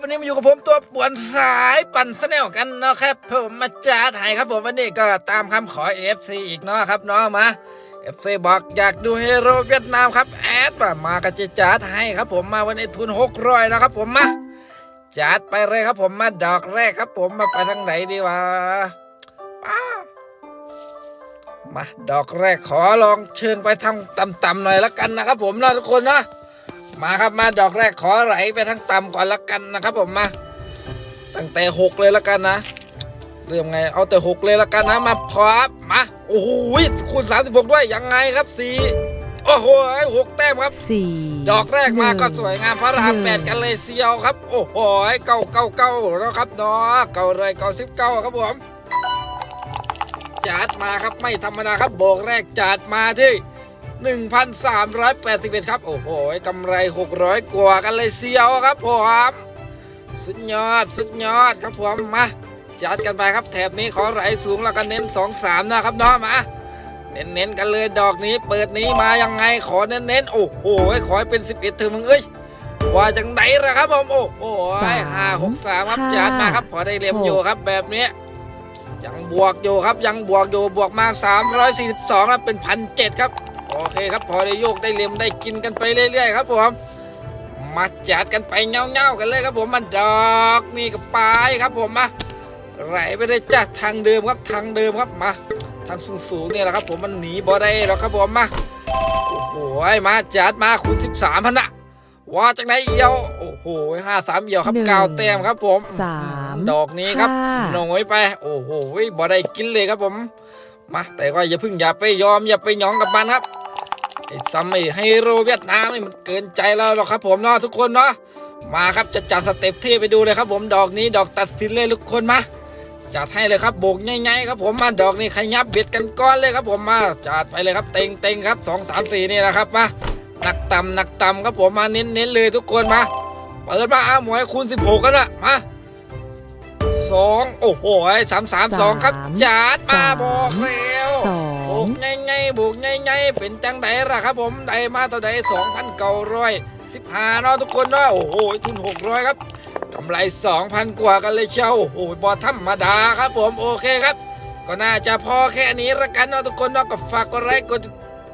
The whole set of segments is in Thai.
วันนี้มาอยู่กับผมตัวป่วนสายปั่นสแนลกันเนาะครับผมมาจัดให้ครับผมวันนี้ก็ตามคำขอ FC อีกเนาะครับเนาะมา FC บอกอยากดูเฮโร่เวียดนามครับแอดมามากระจะจัดให้ครับผมมาวันนี้ทุน6ร้อยนะครับผมมาจัดไปเลยครับผมมาดอกแรกครับผมมาไปทางไหนดีวะป้ามาดอกแรกขอลองเชิญไปทางต่ำๆหน่อยละกันนะครับผมเนาะทุกคนนะ มาครับมาดอกแรกขอไหลไปทางต่ำก่อนละกันนะครับ ผมมา ตั้งแต่หกเลยละกันนะ เริ่มไงเอาแต่หกเลยละกันนะมาพร้อมมาโอ้โหคูณสามสิบหกด้วยยังไงครับสี่โอ้โหหกแต้มครับสี่ดอกแรกมาก็สวยงามพระรามหนึ่งแปดกันเลยเซียวครับ โอ้โหเก้าเก้าเก้าแล้วครับเนาะเก้าเลยเก้าสิบเก้าครับผมจัดมาครับไม่ธรรมดาครับโบกแรกจัดมาที่ 1,381 ครับ โอ้โหกำไร 600 กว่ากันเลยเซียวครับผมสุดยอดสุดยอดครับผมมาจัดกันไปครับแถบนี้ขอไหลสูงแล้วก็เน้น 2 3 นะครับเนาะมาเน้นๆกันเลยดอกนี้เปิดนี้มายังไงขอเน้นๆโอ้โหขอให้เป็น 11เถอะมึงเอ้ยว่าจังไหนล่ะครับผมโอ้โหห้าหกสามครับจัดมาครับพอได้เลียมอยู่ครับแบบเนี้ยยังบวกอยู่ครับยังบวกอยู่บวกมา 342ครับเป็นพันเจ็ดครับ โอเคครับพอได้โยกได้เลียมได้กินกันไปเรื่อยๆครับผมมาจัดกันไปเงาๆกันเลยครับผมมันดอกนี่กับปลายครับผมมาไหลไปเลยจ้ะทางเดิมครับทางเดิมครับมาทางสูงๆเนี่ยแหละครับ ผมมันหนีบ่ได้หรอกครับผมมาโอ้โหมาจัดมาคูณ13พันนะว่าจากไหนเอียวโอ้โหห้าสามเอียวครับหนึ่งเก้าแต้มครับผมสามดอกนี้ครับห้าหน่อยไป โอ้โหบ่ได้กินเลยครับผมมาแต่ก็อย่าเพิ่งอย่าไปยอมอย่าไปหยองกับมันครับ ไอ้ซัมไอ้ไฮโรเวียดนามนี่มันเกินใจเราหรอกครับผมเนาะทุกคนเนาะมาครับจะจัดสเต็ปเท่ไปดูเลยครับ ผมดอกนี้ดอกตัดสินเลยทุกคนมาจัดให้เลยครับโบกง่ายๆครับผมมาดอกนี้ขยับเบียดกันก้อนเลยครับผมมาจัดไปเลยครับเต็งเต็งๆครับสองสามสี่นี่นะครับมาหนักต่ำหนักต่ำครับผมมาเน้นๆเลยทุกคนมาเปิดมาอาหมวยคูณสิบหกกันนะมาสองโอ้โหสามสามสองครับสามจัดมาสามบอกแล้วสอบุงก ไงไงบุกไงไงเป็นจังไดล่ะครับผมไดมาเท่าใดสองพันเก้าร้อยสิบห้าเนาะทุกคนเนาะโอ้โหทุนหกร้อยครับกำไรสองพันกว่ากันเลยเชียวโอ้โหบอธรรมดาครับผมโอเคครับ ก็น่าจะพอแค่นี้ละกันเนาะทุกคนเนาะก็ฝากกดไลค์กด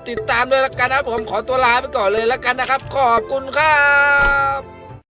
ติดตามด้วยละกันนะครับผมขอตัวลาไปก่อนเลยละกันนะครับ ขอบคุณครับ